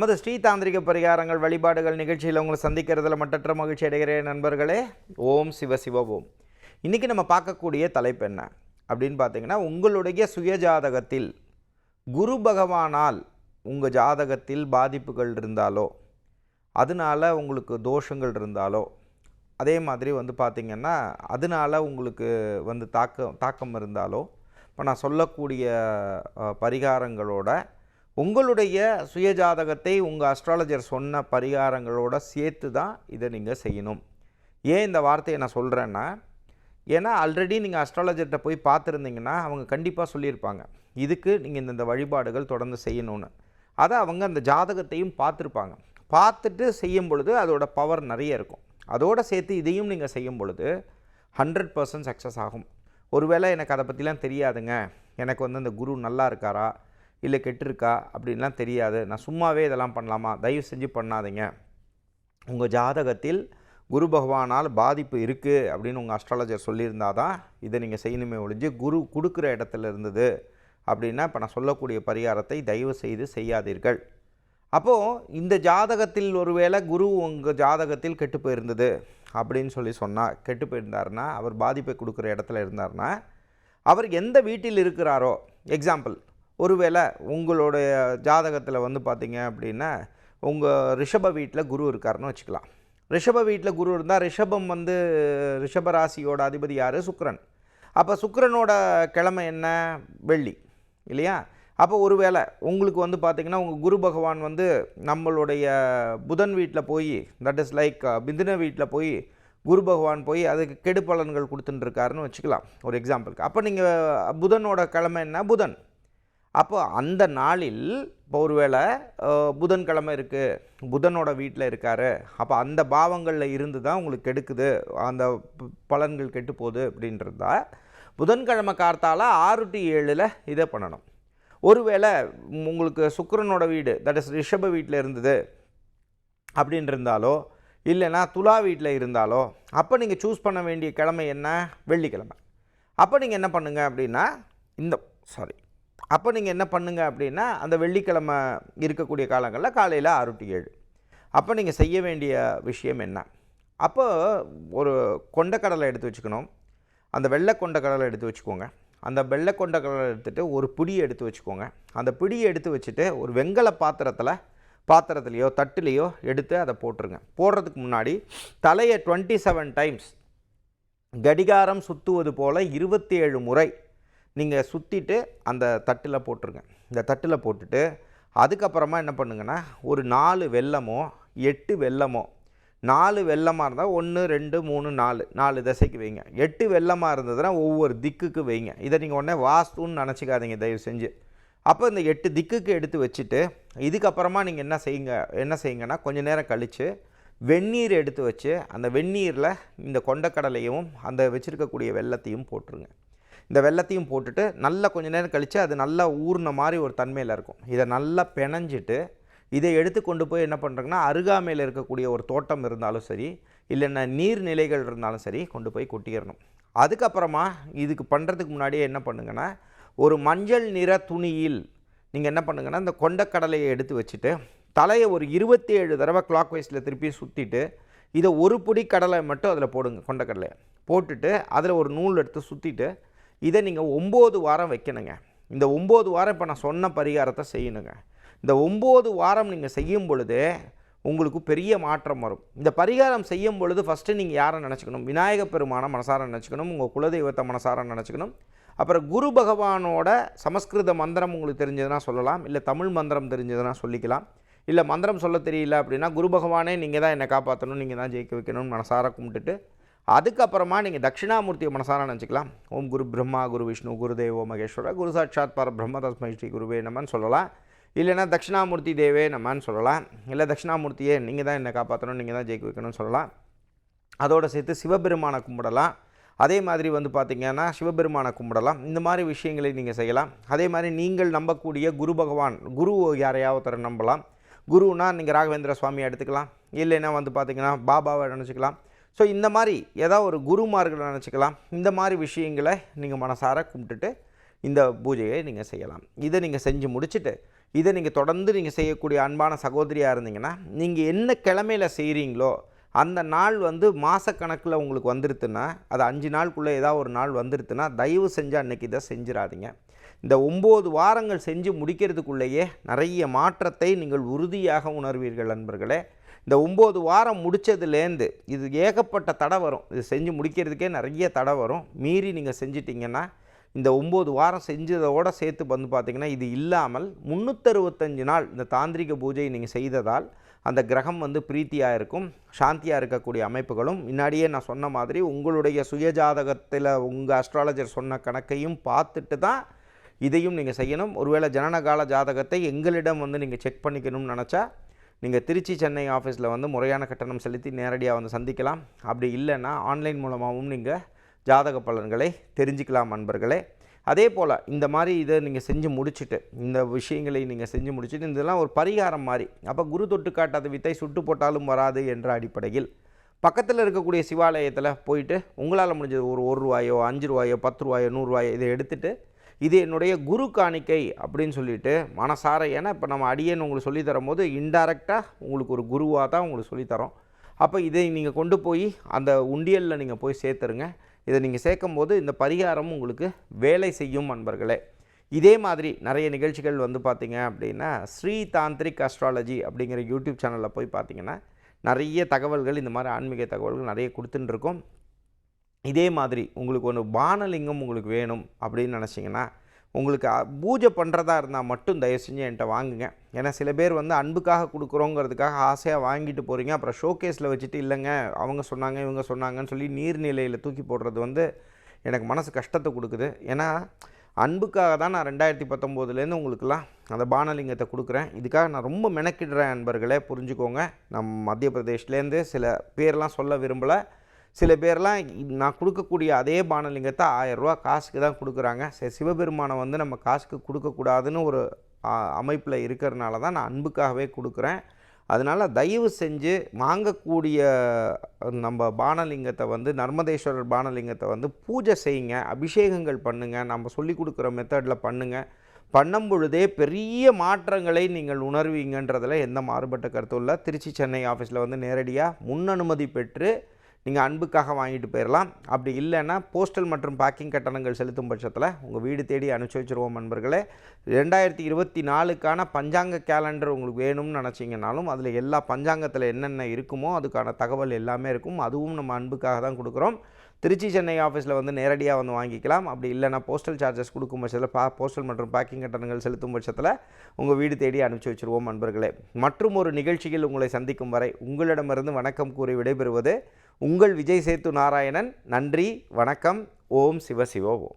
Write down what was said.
நமது ஸ்ரீ தாந்திரிக பரிகாரங்கள் வழிபாடுகள் நிகழ்ச்சியில் உங்களை சந்திக்கிறதுல மட்டற்ற மகிழ்ச்சி அடைகிறேன் நண்பர்களே. ஓம் சிவ சிவ ஓம். இன்றைக்கி நம்ம பார்க்கக்கூடிய தலைப்பு என்ன? அப்படின்னு பார்த்தீங்கன்னா உங்களுடைய சுயஜாதகத்தில் குரு பகவானால் உங்கள் ஜாதகத்தில் பாதிப்புகள் இருந்தாலோ அதனால உங்களுக்கு தோஷங்கள் இருந்தாலோ அதே மாதிரி வந்து பார்த்திங்கன்னா அதனால உங்களுக்கு வந்து தாக்கம் தாக்கம் இருந்தாலோ இப்போ நான் சொல்லக்கூடிய பரிகாரங்களோட உங்களுடைய சுயஜாதகத்தை உங்கள் அஸ்ட்ராலஜர் சொன்ன பரிகாரங்களோட சேர்த்து தான் இதை நீங்கள் செய்யணும். ஏன் இந்த வார்த்தையை நான் சொல்கிறேன்னா ஏன்னா ஆல்ரெடி நீங்கள் அஸ்ட்ராலஜர்கிட்ட போய் பார்த்துருந்தீங்கன்னா அவங்க கண்டிப்பாக சொல்லியிருப்பாங்க. இதுக்கு நீங்கள் இந்த வழிபாடுகள் தொடர்ந்து செய்யணும்னு. அதை அவங்க அந்த ஜாதகத்தையும் பார்த்துருப்பாங்க. பார்த்துட்டு செய்யும் பொழுது அதோட பவர் நிறைய இருக்கும். அதோடு சேர்த்து இதையும் நீங்கள் செய்யும் பொழுது ஹண்ட்ரட் பர்சன்ட் சக்ஸஸ் ஆகும். ஒருவேளை எனக்கு அதை பற்றிலாம் தெரியாதுங்க. எனக்கு வந்து அந்த குரு நல்லா இருக்காரா? இல்லை கெட்டிருக்கா அப்படின்லாம் தெரியாது. நான் சும்மாவே இதெல்லாம் பண்ணலாமா? தயவு செஞ்சு பண்ணாதீங்க. உங்கள் ஜாதகத்தில் குரு பகவானால் பாதிப்பு இருக்குது அப்படின்னு உங்கள் அஸ்ட்ராலஜர் சொல்லியிருந்தா தான் இதை நீங்கள் செய்யணுமே ஒழிஞ்சு குரு கொடுக்குற இடத்துல இருந்தது அப்படின்னா இப்போ நான் சொல்லக்கூடிய பரிகாரத்தை தயவு செய்து செய்யாதீர்கள். அப்போது இந்த ஜாதகத்தில் ஒருவேளை குரு உங்கள் ஜாதகத்தில் கெட்டு போயிருந்தது அப்படின்னு சொல்லி சொன்னால் கெட்டு போயிருந்தாருன்னா அவர் பாதிப்பை கொடுக்குற இடத்துல இருந்தாருன்னா அவர் எந்த வீட்டில் இருக்கிறாரோ எக்ஸாம்பிள் ஒருவேளை உங்களுடைய ஜாதகத்தில் வந்து பார்த்தீங்க அப்படின்னா உங்கள் ரிஷப வீட்டில் குரு இருக்காருன்னு வச்சுக்கலாம். ரிஷப வீட்டில் குரு இருந்தால் ரிஷபம் வந்து ரிஷப ராசியோட அதிபதி யார்? சுக்கரன். அப்போ சுக்கரனோட கிழமை என்ன? வெள்ளி. இல்லையா? அப்போ ஒருவேளை உங்களுக்கு வந்து பார்த்திங்கன்னா உங்கள் குரு பகவான் வந்து நம்மளுடைய புதன் வீட்டில் போய் தட் இஸ் லைக் பிந்தின வீட்டில் போய் குரு பகவான் போய் அதுக்கு கெடு பலன்கள் வச்சுக்கலாம். ஒரு எக்ஸாம்பிளுக்கு அப்போ நீங்கள் புதனோட கிழமை என்ன? புதன். அப்போ அந்த நாளில் இப்போ ஒருவேளை புதன்கிழமை இருக்குது புதனோட வீட்டில் இருக்கார் அப்போ அந்த பாவங்களில் இருந்து தான் உங்களுக்கு கெடுக்குது அந்த ப- பலன்கள் கெட்டு போகுது அப்படின்றதா புதன்கிழமை கார்த்தால ஆறு டு ஏழில் இதை பண்ணணும். ஒருவேளை உங்களுக்கு சுக்கரனோட வீடு தட் இஸ் ரிஷப வீட்டில் இருந்தது அப்படின்னு இருந்தாலோ இல்லைன்னா துலா வீட்டில் இருந்தாலோ அப்போ நீங்கள் சூஸ் பண்ண வேண்டிய கிழமை என்ன? வெள்ளிக்கிழமை. அப்போ நீங்கள் என்ன பண்ணுங்கள் அப்படின்னா இந்த சாரி அப்போ நீங்கள் என்ன பண்ணுங்க அப்படின்னா அந்த வெள்ளிக்கிழமை இருக்கக்கூடிய காலங்களில் காலையில் ஆறு டு ஏழு. அப்போ நீங்கள் செய்ய வேண்டிய விஷயம் என்ன? அப்போ ஒரு கொண்டக்கடலை எடுத்து வச்சுக்கணும். அந்த வெள்ளை கொண்டக்கடலை எடுத்து வச்சுக்கோங்க. அந்த வெள்ளை கொண்டக்கடலை எடுத்துகிட்டு ஒரு பிடியை எடுத்து வச்சுக்கோங்க. அந்த பிடியை எடுத்து வச்சுட்டு ஒரு வெங்கல பாத்திரத்தில் பாத்திரத்துலேயோ தட்டுலேயோ எடுத்து அதை போட்டுருங்க. போடுறதுக்கு முன்னாடி தலையை டுவெண்ட்டி செவன் டைம்ஸ் கடிகாரம் சுற்றுவது போல் இருபத்தி ஏழு முறை நீங்கள் சுற்றிட்டு அந்த தட்டில் போட்டுருங்க. இந்த தட்டில் போட்டுட்டு அதுக்கப்புறமா என்ன பண்ணுங்கன்னா ஒரு நாலு வெல்லமோ எட்டு வெல்லமோ நாலு வெல்லமாக இருந்தால் ஒன்று ரெண்டு மூணு நாலு நாலு திசைக்கு வைங்க. எட்டு வெல்லமாக இருந்ததுன்னா ஒவ்வொரு திக்குக்கு வைங்க. இதை நீங்கள் உடனே வாஸ்துன்னு நினச்சிக்காதீங்க தயவு செஞ்சு. அப்போ இந்த எட்டு திக்குக்கு எடுத்து வச்சுட்டு இதுக்கப்புறமா நீங்கள் என்ன செய்யுங்க என்ன செய்யுங்கன்னா கொஞ்ச நேரம் கழித்து வெந்நீர் எடுத்து வச்சு அந்த வெந்நீரில் இந்த கொண்டக்கடலையும் அந்த வச்சுருக்கக்கூடிய வெள்ளத்தையும் போட்டுருங்க. இந்த வெள்ளத்தையும் போட்டுட்டு நல்லா கொஞ்ச நேரம் கழித்து அது நல்லா ஊறின மாதிரி ஒரு தன்மையில் இருக்கும். இதை நல்லா பிணைஞ்சிட்டு இதை எடுத்து கொண்டு போய் என்ன பண்ணுறாங்கன்னா அருகாமையில் இருக்கக்கூடிய ஒரு தோட்டம் இருந்தாலும் சரி இல்லைன்னா நீர்நிலைகள் இருந்தாலும் சரி கொண்டு போய் கொட்டிடணும். அதுக்கப்புறமா இதுக்கு பண்ணுறதுக்கு முன்னாடியே என்ன பண்ணுங்கன்னா ஒரு மஞ்சள் நிற துணியில் நீங்கள் என்ன பண்ணுங்கன்னா இந்த கொண்டக்கடலையை எடுத்து வச்சுட்டு தலையை ஒரு இருபத்தி ஏழு தடவை கிளாக் வைஸில் திருப்பி சுற்றிட்டு இதை ஒரு பொடி கடலை மட்டும் அதில் போடுங்க கொண்டக்கடலையை. போட்டுட்டு அதில் ஒரு நூல் எடுத்து சுற்றிட்டு இதை நீங்கள் ஒம்பது வாரம் வைக்கணுங்க. இந்த ஒம்பது வாரம் இப்போ நான் சொன்ன பரிகாரத்தை செய்யணுங்க. இந்த ஒம்பது வாரம் நீங்கள் செய்யும் பொழுது உங்களுக்கு பெரிய மாற்றம் வரும். இந்த பரிகாரம் செய்யும் பொழுது ஃபஸ்ட்டு நீங்கள் யாரை நினச்சிக்கணும்? விநாயக பெருமானை மனசார நினச்சிக்கணும்? உங்கள் குலதெய்வத்தை மனசார நினச்சிக்கணும்? அப்புறம் குரு பகவானோட சமஸ்கிருத மந்திரம் உங்களுக்கு தெரிஞ்சதுன்னா சொல்லலாம். இல்லை தமிழ் மந்திரம் தெரிஞ்சதுன்னா சொல்லிக்கலாம். இல்லை மந்திரம் சொல்ல தெரியல அப்படின்னா குரு பகவானே நீங்கள் தான் என்னை காப்பாற்றணும் நீங்கள் தான் ஜெயிக்க வைக்கணும்னு மனசார கும்பிட்டுட்டு அதுக்கப்புறமா நீங்கள் தட்சிணாமூர்த்தியை மனசார நினச்சிக்கலாம். ஓம் குரு பிரம்மா குரு விஷ்ணு குரு தேவோ மகேஸ்வரா குரு சாட்சாத் பர பிரம்ம தஸ்மை ஸ்ரீ குருவே நம்மன்னு சொல்லலாம். இல்லைன்னா தட்சிணாமூர்த்தி தேவே நம்மன்னு சொல்லலாம். இல்லை தட்சிணாமூர்த்தியே நீங்கள் தான் என்னை காப்பாற்றணும் நீங்கள் தான் ஜெயிக்க வைக்கணும்னு சொல்லலாம். அதோடு சேர்த்து சிவபெருமானை கும்பிடலாம். அதே மாதிரி வந்து பார்த்திங்கன்னா சிவபெருமானை கும்பிடலாம். இந்த மாதிரி விஷயங்களை நீங்கள் செய்யலாம். அதே மாதிரி நீங்கள் நம்பக்கூடிய குரு பகவான் குரு யாரையாவது நம்பலாம். குருனா நீங்கள் ராகவேந்திர சுவாமியை எடுத்துக்கலாம். இல்லைன்னா வந்து பார்த்திங்கன்னா பாபாவை நினச்சிக்கலாம். ஸோ இந்த மாதிரி ஏதாவது ஒரு குருமார்களை நினச்சிக்கலாம். இந்த மாதிரி விஷயங்களை நீங்கள் மனசார கும்பிட்டுட்டு இந்த பூஜையை நீங்கள் செய்யலாம். இதை நீங்கள் செஞ்சு முடிச்சுட்டு இதை நீங்கள் தொடர்ந்து நீங்கள் செய்யக்கூடிய அன்பான சகோதரியாக இருந்தீங்கன்னா நீங்கள் என்ன கிழமையில் செய்கிறீங்களோ அந்த நாள் வந்து மாதக்கணக்கில் உங்களுக்கு வந்துருத்துன்னா அது அஞ்சு நாளுக்குள்ளே ஏதாவது ஒரு நாள் வந்துருத்துன்னா தயவு செஞ்சு அன்னைக்கு இதை செஞ்சிடாதீங்க. இந்த ஒம்பது வாரங்கள் செஞ்சு முடிக்கிறதுக்குள்ளேயே நிறைய மாற்றத்தை நீங்கள் உறுதியாக உணர்வீர்கள் நண்பர்களே இந்த ஒம்பது வாரம் முடித்ததுலேருந்து இது ஏகப்பட்ட தடை வரும். இது செஞ்சு முடிக்கிறதுக்கே நிறைய தடை வரும். மீறி நீங்கள் செஞ்சிட்டிங்கன்னா இந்த ஒம்பது வாரம் செஞ்சதோட சேர்த்து வந்து பார்த்திங்கன்னா இது இல்லாமல் முந்நூற்றறுபத்தஞ்சு நாள் இந்த தாந்திரிக பூஜை நீங்கள் செய்ததால் அந்த கிரகம் வந்து பிரீத்தியாக இருக்கும் சாந்தியாக இருக்கக்கூடிய அமைப்புகளும். முன்னாடியே நான் சொன்ன மாதிரி உங்களுடைய சுயஜாதகத்தில் உங்கள் அஸ்ட்ராலஜர் சொன்ன கணக்கையும் பார்த்துட்டு தான் இதையும் நீங்கள் செய்யணும். ஒருவேளை ஜனனகால ஜாதகத்தை எங்களிடம் வந்து நீங்கள் செக் பண்ணிக்கணும்னு நினச்சா நீங்கள் திருச்சி சென்னை ஆஃபீஸில் வந்து முறையான கட்டணம் செலுத்தி நேரடியாக வந்து சந்திக்கலாம். அப்படி இல்லைன்னா ஆன்லைன் மூலமாகவும் நீங்கள் ஜாதக பலன்களை தெரிஞ்சுக்கலாம் நண்பர்களே. அதே போல் இந்த மாதிரி இதை நீங்கள் செஞ்சு முடிச்சுட்டு இந்த விஷயங்களை நீங்கள் செஞ்சு முடிச்சுட்டு இதெல்லாம் ஒரு பரிகாரம் மாதிரி. அப்போ குரு தொட்டு காட்டாத வித்தை சுட்டு போட்டாலும் வராது என்ற அடிப்படையில். பக்கத்தில் இருக்கக்கூடிய சிவாலயத்தில் போயிட்டு உங்களால் முடிஞ்சது ஒரு ஒரு ரூபாயோ அஞ்சு ரூபாயோ பத்து ரூபாயோ நூறுரூவாயோ இதை எடுத்துகிட்டு இது என்னுடைய குரு காணிக்கை அப்படின்னு சொல்லிட்டு மனசார ஏன்னா இப்போ நம்ம அடியேன்னு உங்களுக்கு சொல்லி தரும்போது இன்டைரக்டாக உங்களுக்கு ஒரு குருவாக தான் உங்களுக்கு சொல்லித்தரோம் அப்போ இதை நீங்கள் கொண்டு போய் அந்த உண்டியலில் நீங்கள் போய் சேர்த்துருங்க. இதை நீங்கள் சேர்க்கும் போது இந்த பரிகாரம் உங்களுக்கு வேலை செய்யும் நண்பர்களே இதே மாதிரி நிறைய நிகழ்ச்சிகள் வந்து பார்த்திங்க அப்படின்னா ஸ்ரீ தாந்திரிக் அஸ்ட்ராலஜி அப்படிங்கிற யூடியூப் சேனலில் போய் பார்த்தீங்கன்னா நிறைய தகவல்கள் இந்த மாதிரி ஆன்மீக தகவல்கள் நிறைய கொடுத்துட்டுருக்கோம். இதே மாதிரி உங்களுக்கு ஒன்று பானலிங்கம் உங்களுக்கு வேணும் அப்படின்னு நினச்சிங்கன்னா உங்களுக்கு பூஜை பண்ணுறதா இருந்தால் மட்டும் தயவு செஞ்சு என்கிட்ட வாங்குங்க. ஏன்னா சில பேர் வந்து அன்புக்காக கொடுக்குறோங்கிறதுக்காக ஆசையாக வாங்கிட்டு போகிறீங்க அப்புறம் ஷோகேஸில் வச்சுட்டு இல்லைங்க அவங்க சொன்னாங்க இவங்க சொன்னாங்கன்னு சொல்லி நீர்நிலையில் தூக்கி போடுறது வந்து எனக்கு மனசு கஷ்டத்தை கொடுக்குது. ஏன்னா அன்புக்காக தான் நான் ரெண்டாயிரத்தி பத்தொம்போதுலேருந்து உங்களுக்குலாம் அந்த பானலிங்கத்தை கொடுக்குறேன். இதுக்காக நான் ரொம்ப மெனக்கிடுறேன் அன்பர்களே. புரிஞ்சுக்கோங்க. நம் மத்திய பிரதேஷ்லேருந்து சில பேர்லாம் சொல்ல விரும்பலை. சில பேர்லாம் நான் கொடுக்கக்கூடிய அதே பானலிங்கத்தை ஆயரூவா காசுக்கு தான் கொடுக்குறாங்க. சரி சிவபெருமானை வந்து நம்ம காசுக்கு கொடுக்கக்கூடாதுன்னு ஒரு அமைப்பில் இருக்கிறனால தான் நான் அன்புக்காகவே கொடுக்குறேன். அதனால் தயவு செஞ்சு வாங்கக்கூடிய நம்ம பானலிங்கத்தை வந்து நர்மதேஸ்வரர் பானலிங்கத்தை வந்து பூஜை செய்யுங்க அபிஷேகங்கள் பண்ணுங்கள் நம்ம சொல்லி கொடுக்குற மெத்தடில் பண்ணுங்கள் பண்ணும் பொழுதே பெரிய மாற்றங்களை நீங்கள் உணர்வீங்கன்றதில் எந்த மாறுபட்ட கருத்தும் இல்லை. திருச்சி சென்னை ஆஃபீஸில் வந்து நேரடியாக முன் அனுமதி பெற்று நீங்கள் அன்புக்காக வாங்கிட்டு போயிடலாம். அப்படி இல்லைன்னா போஸ்டல் மற்றும் பேக்கிங் கட்டணங்கள் செலுத்தும் பட்சத்தில் உங்கள் வீடு தேடி அனுப்பிச்சி வச்சுருவோம் நண்பர்களே. ரெண்டாயிரத்தி இருபத்தி நாலுக்கான பஞ்சாங்க கேலண்டர் உங்களுக்கு வேணும்னு நினச்சிங்கனாலும் அதில் எல்லா பஞ்சாங்கத்தில் என்னென்ன இருக்குமோ அதுக்கான தகவல் எல்லாமே இருக்கும். அதுவும் நம்ம அன்புக்காக தான் கொடுக்குறோம். திருச்சி சென்னை ஆஃபீஸில் வந்து நேரடியாக வந்து வாங்கிக்கலாம். அப்படி இல்லைன்னா போஸ்டல் சார்ஜஸ் கொடுக்கும் பட்சத்தில் பா போஸ்டல் மற்றும் பேக்கிங் கட்டணங்கள் செலுத்தும் பட்சத்தில் உங்கள் வீடு தேடி அனுப்பிச்சி வச்சுருவோம் நண்பர்களே. மற்றும் ஒரு நிகழ்ச்சியில் உங்களை சந்திக்கும் வரை உங்களிடமிருந்து வணக்கம் கூறி விடைபெறுவது உங்கள் விஜய் சேத்து நாராயணன். நன்றி வணக்கம். ஓம் சிவ ஓம்